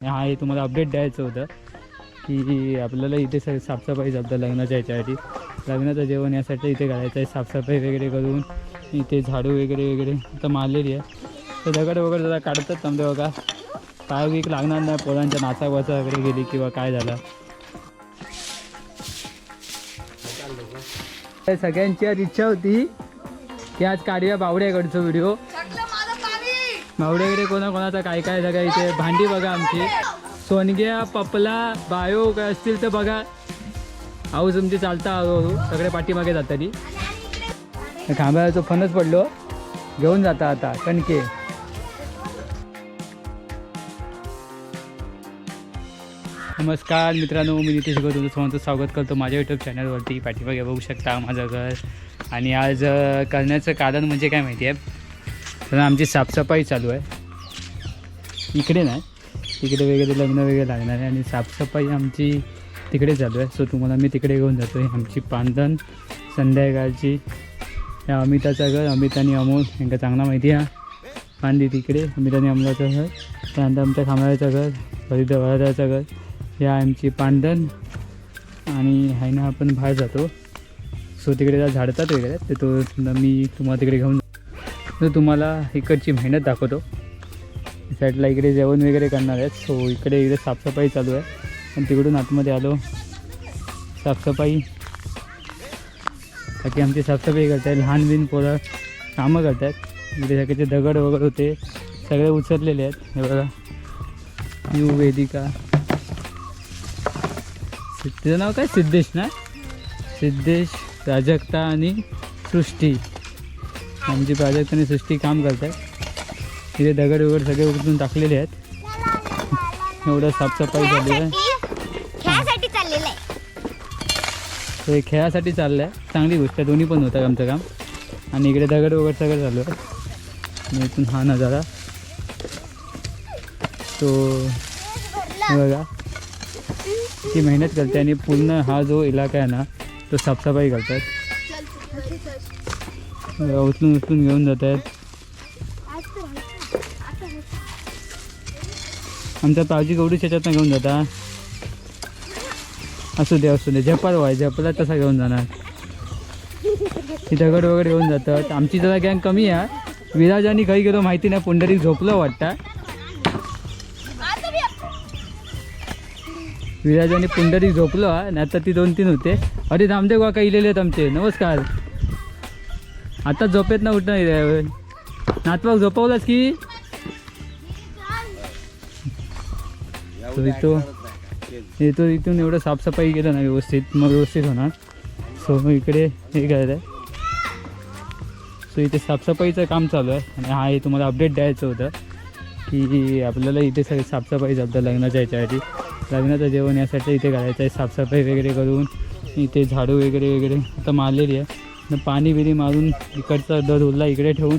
हा हे तुम्हाला अपडेट द्यायचं होतं की आपल्याला इथे सगळी साफसफाई चालतं लग्नाच्या ह्याच्यासाठी लग्नाचं जेवण यासाठी इथे करायचं आहे साफसफाई वगैरे करून. इथे झाडू वगैरे वगैरे. आता मारलेली आहे. तर दगड वगैरे जरा काढतात समजा बघा. काय वीक लागणार नाही पोरांच्या नाचा वाचा वगैरे गेली किंवा काय झालं. तर सगळ्यांची आज इच्छा होती की आज काढूया बावड्याकडचा व्हिडिओ बावड्याकडे वगैरे कोणाकोणाचा काय काय जागा इथे. भांडी बघा आमची. सोनग्या पपला बायो काय असतील तर बघा. आऊस तुमची चालता हळूहळू. सगळे पाठीमागे जातानी. खांबाळाचं फणच पडलो हो. घेऊन जाता आता कणके. नमस्कार मित्रांनो मी नितीश गो तुमचं सर्वांचं स्वागत करतो माझ्या यूट्यूब चॅनलवरती पाठीमागे बघू शकता माझं घर. आणि आज करण्याचं कारण म्हणजे काय माहिती आहे? तर आमची साफसफाई चालू आहे. इकडे नाही. तिकडे वगैरे लग्न वगैरे लागणार आहे आणि साफसफाई आमची तिकडे चालू आहे. सो तुम्हाला मी तिकडे घेऊन जातो आहे आमची पांधन संध्याकाळची या अमिताचं घर अमित आणि अमोल यांना चांगला माहिती आहे. पांदी तिकडे अमित आणि अमलाचं घर त्यानंतर आमच्या खांबाळ्याचं घर फरीदा वरादाचं घर. या आमची पांधन आणि हायना आपण बाहेर जातो. सो तिकडे जरा झाडतात वगैरे. ते तो मी तुम्हाला तिकडे घेऊन तर तुम्हाला इकडची मेहनत दाखवतो. साईडला इकडे जेवण वगैरे करणार आहेत. सो इकडे इकडे साफसफाई चालू आहे. आणि तिकडून आतमध्ये आलो. साफसफाई. बाकी आमची साफसफाई करतात लहान बिन पोरं कामं करतात इकडे सगळ्याचे दगड वगैरे होते. सगळे उचललेले आहेत. हे बघा. न्यू वेदिका. तिचं नाव काय? सिद्धेश ना? सिद्धेश प्राजक्ता आणि सृष्टी. आमची प्राजक्ता आणि सृष्टी काम करतात. इथे दगड वगैरे सगळे उचलून टाकलेले आहेत. एवढं साफसफाई झाली आहे. खेळासाठी चाललेलं आहे. हे खेळासाठी चाललं आहे चांगली गोष्ट आहे. दोन्ही पण होतं आमचं काम. आणि इकडे दगड वगैरे सगळं चालू आहे. आणि इथून हा नजारा. तो हे बघा. ती मेहनत करते आणि पूर्ण हा जो इलाका आहे ना तो साफसफाई करतात. उचलून उचलून घेऊन जात आहेत. आमच्या पावजी गवडीच शेतात घेऊन जाता. असू दे असू दे. झपाल व्हाय झपाला तसा घेऊन जाणार. ती दगड वगैरे घेऊन जातात. आमची जरा गँग कमी आहे विराज आणि काही गेलो माहिती नाही पुंडरी झोपलं वाटतं. विराज आणि पुंडरी झोपलो नाही तर ती दोन तीन होते. अरे धामदेव काका इलेले आहेत आमचे. नमस्कार. आता झोपेत ना उठणं नाही नातवाक झोपवलास की? तो इथं इथून एवढं साफसफाई केलं ना व्यवस्थित मग व्यवस्थित होणार. सो मग इकडे हे करायचं आहे सो इथे साफसफाईचं काम चालू आहे. आणि हा हे तुम्हाला अपडेट द्यायचं होतं की आपल्याला इथे सगळी साफसफाई चालतं लग्नाच्या ह्याच्यासाठी लग्नाचं जेवण यासाठी इथे करायचं आहे साफसफाई वगैरे करून इथे झाडू वगैरे वगैरे. आता मारलेली आहे. पाणी बिरी मारून इकडचा दर उरला इकडे ठेवून.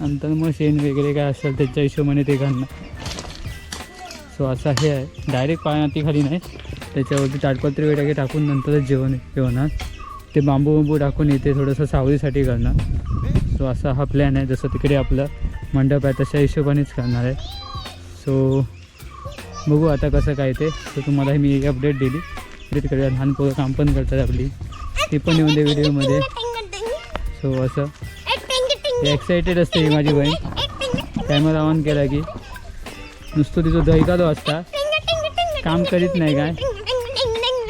नंतर मग शेण वगैरे काय असेल त्याच्या हिशोबाने ते घालणार सो असं हे आहे. डायरेक्ट पाण्याती खाली नाही. त्याच्यावरती ताटपत्री वगैरे टाकून नंतरच जेवण जेवणार ते बांबू बांबू टाकून येते थोडंसं सावलीसाठी करणार सो असा हा प्लॅन आहे. जसं तिकडे आपलं मंडप आहे तशा हिशोबानेच करणार आहे. सो बघू आता कसं काय ते. सो तुम्हाला मी एक अपडेट दिली. तिकडे लहान पोरं काम पण करतात आपली. ती पण येऊन दे व्हिडिओमध्ये सो असं. एक्सायटेड असते ही माझी बहीण. कॅमेरा ऑन केला की. नुसतं तिचं दहिकालो असता काम करीत नाही काय?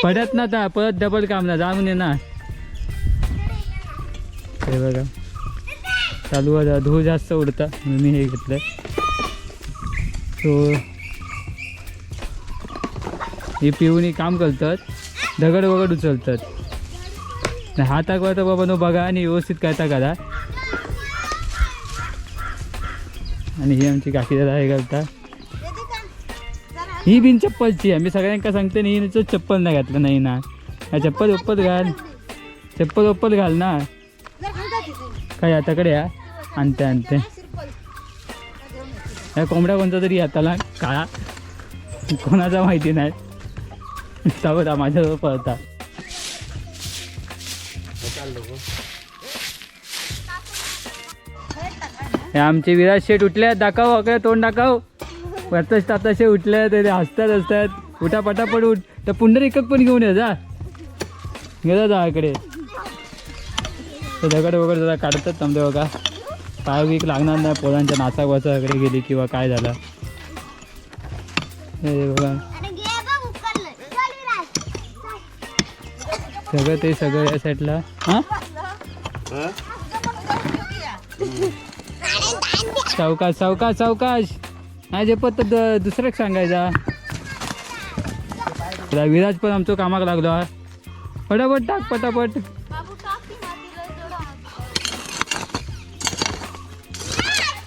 पडत ना आता परत डबल काम ना जाऊन ये ना. हे बघा. चालू आहे धूळ जास्त उडता. म्हणून मी हे घेतलं सो हे पिऊन काम करतात. दगड वगड उचलतात. हाताक तर बाबा नो बघा आणि व्यवस्थित करता करा आणि ही आमची काकी दादा हे करता ही बिन चप्पलची आहे. मी सगळ्यांका सांगते नाही हिचं चप्पल नाही घातलं नाही ना. चप्पल ओप्पल घाल. चप्पल ओप्पल घाल ना. काय आताकडे या. आणते आणते. या कोंबड्या कोणता तरी हाताला काळा. कोणाचा माहिती नाही. माझ्याजवळ पळता. हे आमचे विराज शेठ उठले दाखव अकडे तोंड दाखव. आताच ताताशे उठले ते हसतात हसतात. उठा पटापट उठ. तर पुंडरीकक पण घेऊन ये जा. गेला जा इकडे. ते दगड वगैरे जरा काढतात तमदे बघा. पाय वीक लागणार नाही पोरांच्या नाचा वाचा गेली किंवा काय झालं. हे बघा. सगळं ते सगळं या साईडला हां? सावकाश सावकाश सावकाश. नाही जे पण दुसऱ्याक सांगायचा. विराज पण आमचं कामाक लागलो. फटाफट टाक पटापट.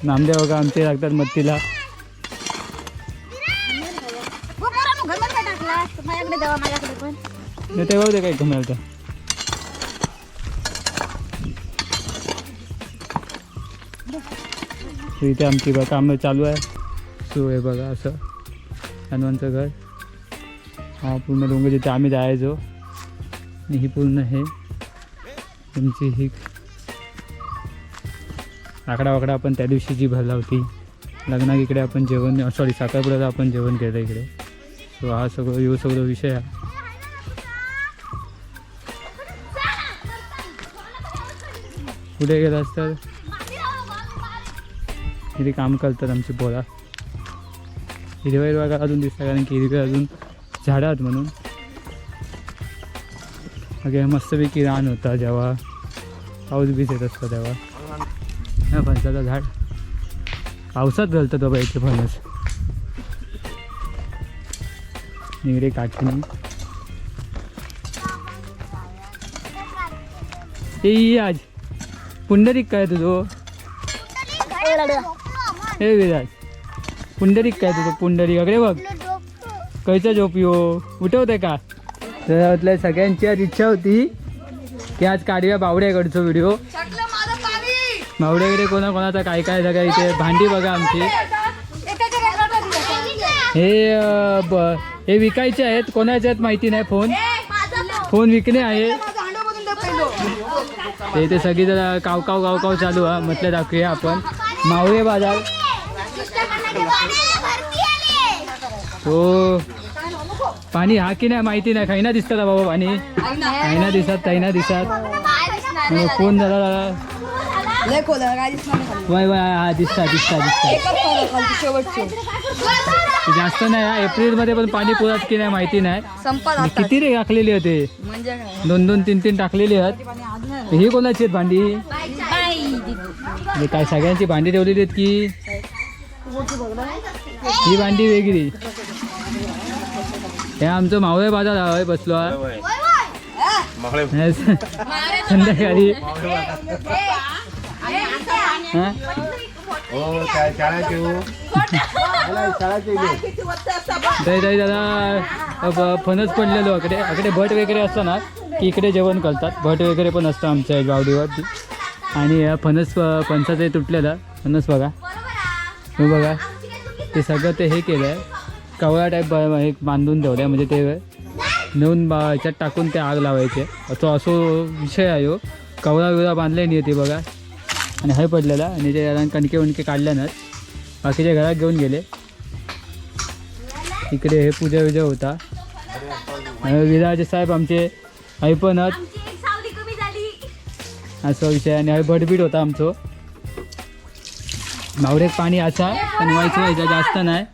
नामदेव बघा आमचे लागतात मत्तीला. नाही तेव्हा ते काय कमी होतं तर इथे आमची बघा कामं चालू आहे. सो हे बघा असं. हनुमानचं घर. हा पूर्ण डोंगर जिथे आम्ही जायचो. आणि ही पूर्ण हे. तुमची ही आकडा वाकडा आपण त्या दिवशी जी भरला होती. लग्नाक इकडे आपण जेवण सॉरी साखरपुड्याला आपण जेवण केलं इकडे. सो हा सगळं यो सगळं विषय आहे. कुठे गेला तर इथे काम करतात आमची पोरा हिरव्या हिरव्या अजून दिसतात कारण की हिरवे अजून झाडं आहेत म्हणून. अगे मस्तपैकी रान होता जेव्हा. पाऊस बीच येत असतो तेव्हा. ह्या फणसाचं झाड. पावसात घालतात तो बाईचे फणस. निगडे काठीने. ते ये आज. पुंडरीक काय तुझो हे विराज पुंडरीक काय तुझं पुंडरीक अगरे बघ कैचा झोप यो उठवते का त्यातल्या सगळ्यांची आज इच्छा होती की आज काढूया बावड्याकडचा व्हिडिओ बावड्याकडे कोणा कोणाचा काय काय सगळं इथे भांडी बघा आमची हे ब- हे विकायचे आहेत कोणाचे आहेत माहिती नाही फोन फोन विकणे आहे ते ते सगळी जरा काव काव काव काव चालू आहे म्हटलं दाखवूया आपण. मावळे बाजार. हो. पाणी हा की नाही माहिती नाही खाईना दिसतात हा बाबा पाणी. खाईना दिसत ताईना दिसत. मग फोन झाला. वय वय हा दिसता दिसता दिसता. जास्त नाही हा एप्रिलमध्ये पण पाणी पुरत की नाही माहिती नाही. संपत आणि आता किती रे टाकलेली होते म्हणजे दोन दोन तीन तीन टाकलेली आहेत. ही कोणाची आहेत भांडी? काय सगळ्यांची भांडी ठेवलेली आहेत की? ही भांडी वेगळी. हे आमचं मावळे बाजार आहे बसलो आहे. हे हा? दादा. फणस पडलेलो. इकडे इकडे भट वगैरे असतं ना की इकडे जेवण करतात. भट वगैरे पण असतं आमच्या गावडीवरती. आणि फणस फणसाचं हे तुटलेलं. फणस बघा. हे बघा. ते सगळं ते हे केलं आहे कवळा टाईप हे बांधून ठेवलं आहे म्हणजे ते नेऊन बा ह्याच्यात टाकून ते आग लावायचे. असं असो विषय आहे हो. कवळा विवळा बांधले नाही ते बघा. आणि हे पडलेला आणि ते जरा कणके वणके काढल्यानंच बाकीच्या घरात घेऊन गेले. इकडे हे पूजा विजा होता. विराजे साहेब आमचे आई पण असा विषय आणि हय भटबीट होता आमचो. मावडेक पाणी असा पण व्हायचं व्हायचं जास्त नाही.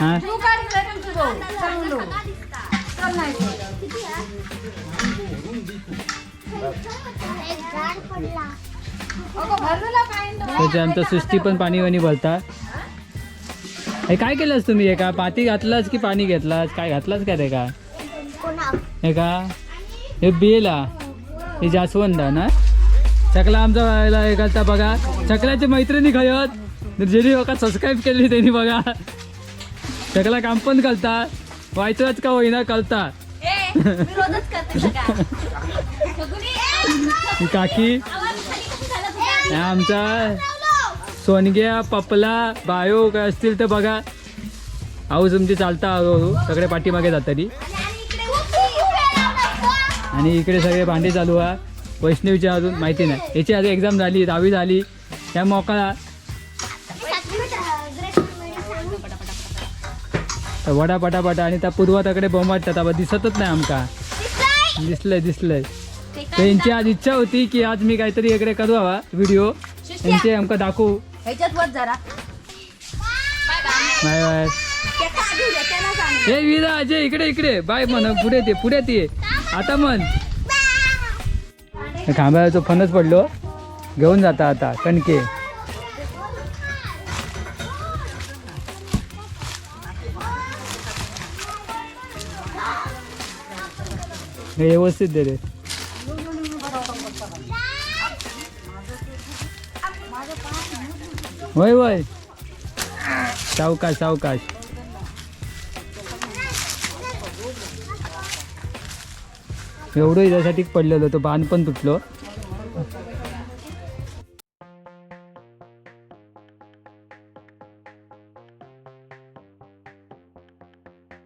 हां? त्याच्या आमचा सृष्टी पण पाणी वाणी भरता हे काय केलंस तुम्ही? हे का पाती घातलास की पाणी घेतलास? काय घातलास का ते का? हे का? हे बेला हे जास्वंद ना? चकला आमचा व्हायला हे घालता बघा. चकल्याची मैत्रिणी खयत. ज्यांनी बघा सबस्क्राईब केली त्यांनी बघा. चकला काम पण करता व्हायचंच का होईना कळता ही काकी आमचा सोनग्या पपला बायो काय असतील तर बघा. आऊ तुमची चालता हळूहळू. सगळे पाठीमागे जाताली आणि इकडे सगळे भांडे चालू हा. वैष्णवीच्या अजून माहिती नाही. याची आज एक्झाम झाली दहावी झाली. त्या मोकळा वडा पटापटा आणि त्या पूर्वाताकडे बोंबाटतात. आबा दिसतच नाही आमका. दिसलंय दिसलंय. त्यांची आज इच्छा होती की आज मी काहीतरी इकडे करू हवा व्हिडिओ त्यांचे आमका दाखवू. ह्याच्यात वर जरा. Bye bye. हे विरा अजय इकडे इकडे. बाय म्हण पुढे ते पुढे ते. आता म्हण. खांबाळ्याचं फणच पडलो. घेऊन जाता आता कणके. हे व्यवस्थित दे रे. होय होय सावकाश सावकाश. एवढं याच्यासाठी पडलेलं होतं बांध पण तुटलं.